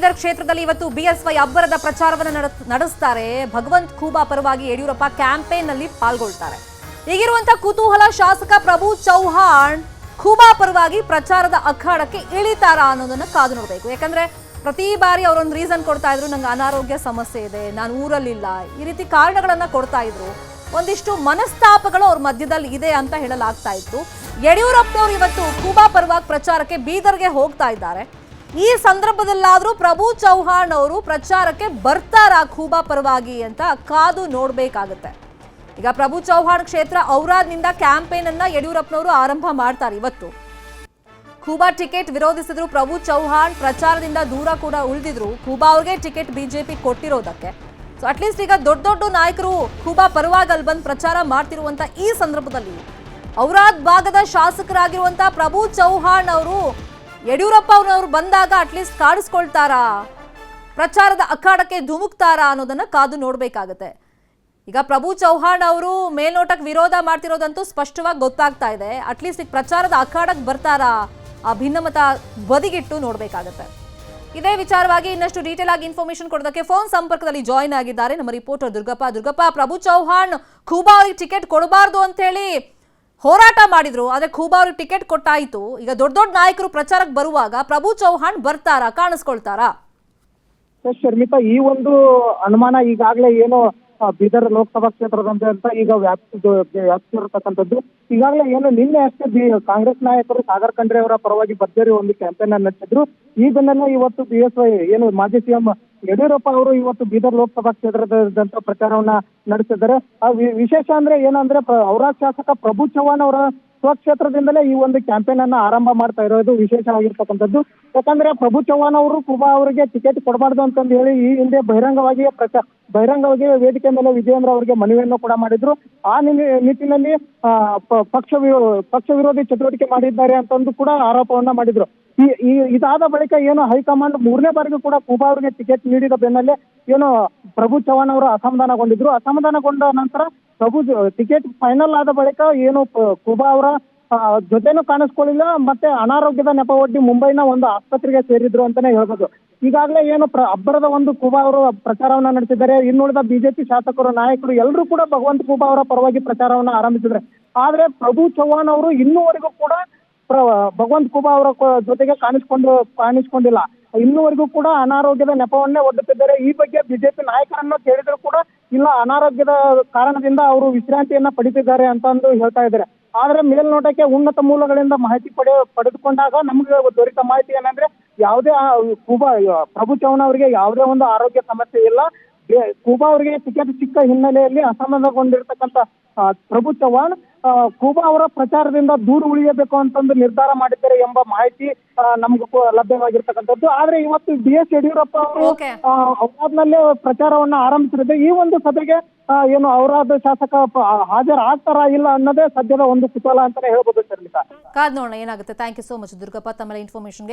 ಬೀದರ್ ಕ್ಷೇತ್ರದಲ್ಲಿ ಇವತ್ತು ಬಿಎಸ್ವೈ ಅಬ್ಬರದ ಪ್ರಚಾರವನ್ನು ನಡ- ನಡೆಸ್ತಾರೆ. ಭಗವಂತ್ ಖೂಬಾ ಪರವಾಗಿ ಯಡಿಯೂರಪ್ಪ ಕ್ಯಾಂಪೇನ್ನಲ್ಲಿ ಪಾಲ್ಗೊಳ್ತಾರೆ. ಈಗಿರುವಂತಹ ಕುತೂಹಲ, ಶಾಸಕ ಪ್ರಭು ಚೌಹಾಣ್ ಖೂಬಾ ಪರವಾಗಿ ಪ್ರಚಾರದ ಅಖಾಡಕ್ಕೆ ಇಳಿತಾರಾ ಅನ್ನೋದನ್ನ ಕಾದು ನೋಡಬೇಕು. ಯಾಕಂದ್ರೆ ಪ್ರತಿ ಬಾರಿ ಅವರೊಂದು ರೀಸನ್ ಕೊಡ್ತಾ ಇದ್ರು, ನಂಗೆ ಅನಾರೋಗ್ಯ ಸಮಸ್ಯೆ ಇದೆ, ನಾನು ಊರಲ್ಲಿಲ್ಲ, ಈ ರೀತಿ ಕಾರಣಗಳನ್ನ ಕೊಡ್ತಾ ಇದ್ರು. ಒಂದಿಷ್ಟು ಮನಸ್ತಾಪಗಳು ಅವ್ರ ಮಧ್ಯದಲ್ಲಿ ಇದೆ ಅಂತ ಹೇಳಲಾಗ್ತಾ ಇತ್ತು. ಯಡಿಯೂರಪ್ಪನವರು ಇವತ್ತು ಖೂಬಾ ಪರವಾಗಿ ಪ್ರಚಾರಕ್ಕೆ ಬೀದರ್ಗೆ ಹೋಗ್ತಾ ಇದ್ದಾರೆ. ಈ ಸಂದರ್ಭದಲ್ಲಾದರೂ ಪ್ರಭು ಚೌಹಾಣ್ ಅವರು ಪ್ರಚಾರಕ್ಕೆ ಬರ್ತಾರಾ ಖೂಬಾ ಪರವಾಗಿ ಅಂತ ಕಾದು ನೋಡ್ಬೇಕಾಗತ್ತೆ. ಈಗ ಪ್ರಭು ಚೌಹಾಣ್ ಕ್ಷೇತ್ರ ಔರಾದ್ನಿಂದ ಕ್ಯಾಂಪೇನ್ ಅನ್ನ ಯಡಿಯೂರಪ್ಪನವರು ಆರಂಭ ಮಾಡ್ತಾರೆ ಇವತ್ತು. ಖೂಬಾ ಟಿಕೆಟ್ ವಿರೋಧಿಸಿದ್ರು ಪ್ರಭು ಚೌಹಾಣ್, ಪ್ರಚಾರದಿಂದ ದೂರ ಕೂಡ ಉಳಿದಿದ್ರು. ಖೂಬಾ ಅವ್ರಿಗೆ ಟಿಕೆಟ್ ಬಿಜೆಪಿ ಕೊಟ್ಟಿರೋದಕ್ಕೆ. ಸೊ ಅಟ್ಲೀಸ್ಟ್ ಈಗ ದೊಡ್ಡ ದೊಡ್ಡ ನಾಯಕರು ಖೂಬಾ ಪರವಾಗಿ ಅಲ್ಲಿ ಬಂದು ಪ್ರಚಾರ ಮಾಡ್ತಿರುವಂತ ಈ ಸಂದರ್ಭದಲ್ಲಿ ಔರಾದ್ ಭಾಗದ ಶಾಸಕರಾಗಿರುವಂತಹ ಪ್ರಭು ಚೌಹಾಣ್ ಅವರು ಯಡಿಯೂರಪ್ಪ ಅವ್ರವ್ರು ಬಂದಾಗ ಅಟ್ಲೀಸ್ಟ್ ಕಾಡಿಸ್ಕೊಳ್ತಾರಾ? ಪ್ರಚಾರದ ಅಖಾಡಕ್ಕೆ ಧುಮುಕ್ತಾರಾ ಅನ್ನೋದನ್ನ ಕಾದು ನೋಡ್ಬೇಕಾಗತ್ತೆ. ಈಗ ಪ್ರಭು ಚೌಹಾಣ್ ಅವರು ಮೇಲ್ನೋಟಕ್ಕೆ ವಿರೋಧ ಮಾಡ್ತಿರೋದಂತೂ ಸ್ಪಷ್ಟವಾಗಿ ಗೊತ್ತಾಗ್ತಾ ಇದೆ. ಅಟ್ಲೀಸ್ಟ್ ಈಗ ಪ್ರಚಾರದ ಅಖಾಡಕ್ಕೆ ಬರ್ತಾರಾ? ಆ ಭಿನ್ನಮತ ಬದಿಗಿಟ್ಟು ನೋಡ್ಬೇಕಾಗತ್ತೆ. ಇದೇ ವಿಚಾರವಾಗಿ ಇನ್ನಷ್ಟು ಡೀಟೇಲ್ ಆಗಿ ಇನ್ಫಾರ್ಮೇಶನ್ ಕೊಡೋದಕ್ಕೆ ಫೋನ್ ಸಂಪರ್ಕದಲ್ಲಿ ಜಾಯಿನ್ ಆಗಿದ್ದಾರೆ ನಮ್ಮ ರಿಪೋರ್ಟರ್ ದುರ್ಗಪ್ಪ. ದುರ್ಗಪ್ಪ, ಪ್ರಭು ಚೌಹಾಣ್ ಖೂಬಾ ಅವ್ರಿಗೆ ಟಿಕೆಟ್ ಕೊಡಬಾರ್ದು ಅಂತ ಹೇಳಿ ಹೋರಾಟ ಮಾಡಿದ್ರು, ಆದ್ರೆ ಖೂಬಾ ಅವ್ರಿಗೆ ಟಿಕೆಟ್ ಕೊಟ್ಟಾಯ್ತು. ಈಗ ದೊಡ್ಡ ದೊಡ್ಡ ನಾಯಕರು ಪ್ರಚಾರಕ್ಕೆ ಬರುವಾಗ ಪ್ರಭು ಚೌಹಾಣ್ ಬರ್ತಾರಾ, ಕಾಣಿಸ್ಕೊಳ್ತಾರಾ? ಶರ್ಮಿತಾ ಈ ಒಂದು ಅನುಮಾನ ಈಗಾಗಲೇ ಏನು ಬೀದರ್ ಲೋಕಸಭಾ ಕ್ಷೇತ್ರದಂತೆ ಅಂತ ಈಗ ವ್ಯಾಪ್ತಿ ವ್ಯಾಪ್ತಿರತಕ್ಕಂಥದ್ದು ಈಗಾಗಲೇ ಏನು ನಿನ್ನೆ ಅಷ್ಟೇ ಬಿ ಕಾಂಗ್ರೆಸ್ ನಾಯಕರು ಸಾಗರ್ ಖಂಡ್ರೆ ಅವರ ಪರವಾಗಿ ಭರ್ಜರಿ ಒಂದು ಕ್ಯಾಂಪೇನ್ ಅನ್ನು ನಡೆಸಿದ್ರು. ಈ ಬೆನ್ನಲ್ಲೇ ಇವತ್ತು ಬಿ ಎಸ್ ವೈ ಏನು ಮಾಜಿ ಸಿಎಂ ಯಡಿಯೂರಪ್ಪ ಅವರು ಇವತ್ತು ಬೀದರ್ ಲೋಕಸಭಾ ಕ್ಷೇತ್ರದಂತ ಪ್ರಚಾರವನ್ನ ನಡೆಸಿದ್ದಾರೆ. ಆ ವಿಶೇಷ ಅಂದ್ರೆ ಏನಂದ್ರೆ ಅವರ ಶಾಸಕ ಪ್ರಭು ಚವ್ಹಾಣ್ ಅವರ ಸ್ವಕ್ಷೇತ್ರದಿಂದಲೇ ಈ ಒಂದು ಕ್ಯಾಂಪೇನ್ ಅನ್ನ ಆರಂಭ ಮಾಡ್ತಾ ಇರೋದು ವಿಶೇಷವಾಗಿರ್ತಕ್ಕಂಥದ್ದು. ಯಾಕಂದ್ರೆ ಪ್ರಭು ಚವ್ಹಾಣ್ ಅವರು ಕುಬಾ ಅವರಿಗೆ ಟಿಕೆಟ್ ಕೊಡಬಾರ್ದು ಅಂತಂದು ಹೇಳಿ ಈ ಹಿಂದೆ ಬಹಿರಂಗವಾಗಿ ಪ್ರಚಾರ ಬಹಿರಂಗವಾಗಿ ವೇದಿಕೆ ಮೇಲೆ ವಿಜಯೇಂದ್ರ ಅವರಿಗೆ ಮನವಿಯನ್ನು ಕೂಡ ಮಾಡಿದ್ರು. ಆ ನಿಟ್ಟಿನಲ್ಲಿ ಪಕ್ಷ ಪಕ್ಷ ವಿರೋಧಿ ಚಟುವಟಿಕೆ ಮಾಡಿದ್ದಾರೆ ಅಂತಂದು ಕೂಡ ಆರೋಪವನ್ನ ಮಾಡಿದ್ರು. ಈ, ಈ- ಇದಾದ ಬಳಿಕ ಏನು ಹೈಕಮಾಂಡ್ ಮೂರನೇ ಬಾರಿಗೂ ಕೂಡ ಕುಬಾ ಅವರಿಗೆ ಟಿಕೆಟ್ ನೀಡಿದ ಬೆನ್ನಲ್ಲೇ ಏನು ಪ್ರಭು ಚವ್ಹಾಣ್ ಅವರು ಅಸಮಾಧಾನಗೊಂಡಿದ್ರು. ಅಸಮಾಧಾನಗೊಂಡ ನಂತರ ಪ್ರಭು ಟಿಕೆಟ್ ಫೈನಲ್ ಆದ ಬಳಿಕ ಏನು ಕುಬಾ ಅವರ ಜೊತೆನೂ ಕಾಣಿಸ್ಕೊಳ್ಳಿಲ್ಲ ಮತ್ತೆ ಅನಾರೋಗ್ಯದ ನೆಪ ಒಡ್ಡಿ ಮುಂಬೈನ ಒಂದು ಆಸ್ಪತ್ರೆಗೆ ಸೇರಿದ್ರು ಅಂತಾನೆ ಹೇಳ್ಬೋದು. ಈಗಾಗಲೇ ಏನು ಪ್ರ, ಅಬ್ಬರದ ಒಂದು ಕುಬಾ ಅವರು ಪ್ರಚಾರವನ್ನ ನಡೆಸಿದ್ದಾರೆ. ಇನ್ನುಳಿದ ಬಿಜೆಪಿ ಶಾಸಕರು, ನಾಯಕರು ಎಲ್ಲರೂ ಕೂಡ ಭಗವಂತ ಕುಬಾ ಅವರ ಪರವಾಗಿ ಪ್ರಚಾರವನ್ನ ಆರಂಭಿಸಿದ್ದಾರೆ. ಆದ್ರೆ ಪ್ರಭು ಚೌಹಾಣ್ ಅವರು ಇನ್ನೂವರೆಗೂ ಕೂಡ ಭಗವಂತ್ ಕುಬಾ ಅವರ ಜೊತೆಗೆ ಕಾಣಿಸ್ಕೊಂಡು, ಕಾಣಿಸ್ಕೊಂಡಿಲ್ಲ. ಇನ್ನುವರೆಗೂ ಕೂಡ ಅನಾರೋಗ್ಯದ ನೆಪವನ್ನೇ ಒಡ್ಡುತ್ತಿದ್ದಾರೆ. ಈ ಬಗ್ಗೆ ಬಿಜೆಪಿ ನಾಯಕರನ್ನು ಕೇಳಿದ್ರು ಕೂಡ ಇಲ್ಲ, ಅನಾರೋಗ್ಯದ ಕಾರಣದಿಂದ ಅವರು ವಿಶ್ರಾಂತಿಯನ್ನ ಪಡಿತಿದ್ದಾರೆ ಅಂತ ಅಂದು ಹೇಳ್ತಾ ಇದ್ದಾರೆ. ಆದ್ರೆ ಮೇಲ್ನೋಟಕ್ಕೆ ಉನ್ನತ ಮೂಲಗಳಿಂದ ಮಾಹಿತಿ ಪಡೆ, ಪಡೆದುಕೊಂಡಾಗ ನಮ್ಗೆ ದೊರೆತ ಮಾಹಿತಿ ಏನಂದ್ರೆ, ಯಾವುದೇ ಕುಬಾ, ಪ್ರಭು ಚೌಹಾಣ್ ಅವರಿಗೆ ಯಾವುದೇ ಒಂದು ಆರೋಗ್ಯ ಸಮಸ್ಯೆ ಇಲ್ಲ. ಕುಬಾ ಅವರಿಗೆ ಟಿಕೆಟ್ ಸಿಕ್ಕ ಹಿನ್ನೆಲೆಯಲ್ಲಿ ಅಸಮಾಧಾನಗೊಂಡಿರ್ತಕ್ಕಂಥ ಪ್ರಭು ಚವ್ಹಾಣ್ ಕೂಬಾ ಅವರ ಪ್ರಚಾರದಿಂದ ದೂರ ಉಳಿಯಬೇಕು ಅಂತಂದು ನಿರ್ಧಾರ ಮಾಡಿದ್ದಾರೆ ಎಂಬ ಮಾಹಿತಿ ನಮ್ಗೆ ಲಭ್ಯವಾಗಿರ್ತಕ್ಕಂಥದ್ದು. ಆದ್ರೆ ಇವತ್ತು ಬಿ ಎಸ್ ಯಡಿಯೂರಪ್ಪ ಅವರು. ಔರಾದ್ನಲ್ಲೇ ಪ್ರಚಾರವನ್ನ ಆರಂಭಿಸಿದ್ರೆ ಈ ಒಂದು ಸಭೆಗೆ ಏನು ಔರಾದ್ ಶಾಸಕ ಹಾಜರಾಗ್ತಾರಾ ಇಲ್ಲ ಅನ್ನೋದೇ ಸದ್ಯದ ಒಂದು ಕುತೂಹಲ ಅಂತಾನೆ ಹೇಳ್ಬೋದು ಸರ್ ಕಾದ್ ನೋಡೋಣ ಏನಾಗುತ್ತೆ. Thank you so much Durgappa. ತಮ್ಮ ಇನ್ಫಾರ್ಮೇಶನ್ಗೆ